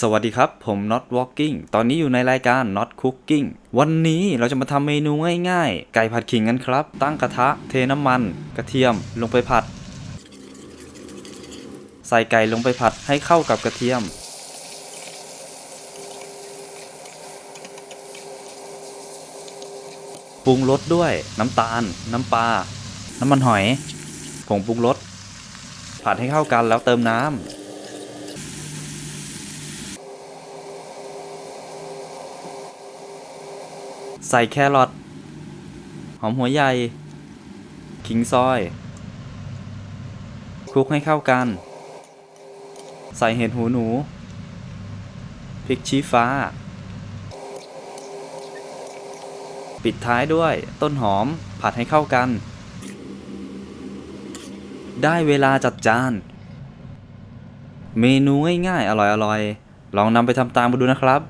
สวัสดีครับ ผม Not Walking ตอนนี้อยู่ในรายการ Not Cooking วันนี้เราจะมาทำเมนูง่ายๆ ไก่ผัดขิงกันครับ ตั้งกระทะ เทน้ำมัน กระเทียมลงไปผัด ใส่ไก่ลงไปผัดให้เข้ากับกระเทียม ปรุงรสด้วยน้ำตาล น้ำปลา น้ำมันหอย ผงปรุงรส ผัดให้เข้ากันแล้วเติมน้ำ ใส่แครอทหอมหัวใหญ่ขิงซอยคลุกให้เข้ากัน ใส่เห็ดหูหนูพริกชี้ฟ้า ปิดท้ายด้วยต้นหอมผัดให้เข้ากัน ได้เวลาจัดจาน เมนูง่ายๆ อร่อยๆ ลองนำไปทำตามมาดูนะครับ